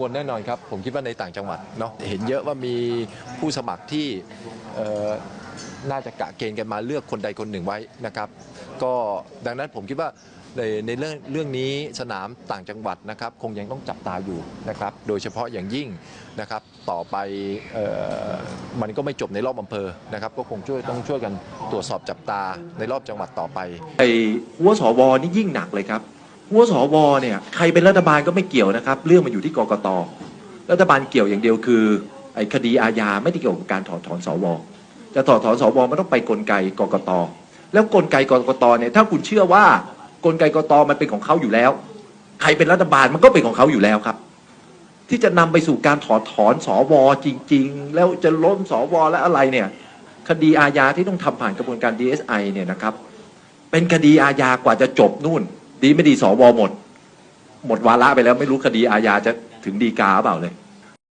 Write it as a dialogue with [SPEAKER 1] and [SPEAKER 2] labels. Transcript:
[SPEAKER 1] วนแน่นอนครับ ผมคิดว่าในต่างจังหวัดเนาะเห็นเยอะว่ามีผู้สมัครที่น่าจะกะเกณฑ์กันมาเลือกคนใดคนหนึ่งไว้นะครับ ก็ดังนั้นผมคิดว่าในในเรื่องเรื่องนี้สนามต่างจังหวัดนะครับ คงยังต้องจับตาอยู่นะครับ โดยเฉพาะอย่างยิ่งนะครับ ต่อไปออมันก็ไม่จบในรอบอำเภอนะครับ ก็คงช่วยต้องช่วยกันตรวจสอบจับตาในรอบจังหวัดต่อไป
[SPEAKER 2] ไอ้หัวสวนี่ยิ่งหนักเลยครับ หัวสวเนี่ยใครเป็นรัฐบาลก็ไม่เกี่ยวนะครับ เรื่องมันอยู่ที่กกตรัฐบาลเกี่ยวอย่างเดียวคือไอ้คดีอาญาไม่ได้เกี่ยวกับการถอดถอนสวจะถอดถอนสวมันต้องไปกลไกกกตแล้วกลไกกกตเนี่ยถ้าคุณเชื่อว่ากลไกกกตมันเป็นของเขาอยู่แล้ว ใครเป็นรัฐบาลมันก็เป็นของเขาอยู่แล้วครับ ที่จะนำไปสู่การถอดถอนสวจริง ๆ แล้วจะล้มสวและอะไรเนี่ยคดีอาญาที่ต้องทำผ่านกระบวนการ DSI เนี่ยนะครับ เป็นคดีอาญากว่าจะจบนู่น ดีไม่ดีสวหมด หมดวาระไปแล้วไม่รู้คดีอาญาจะถึงดีกาเปล่าเลย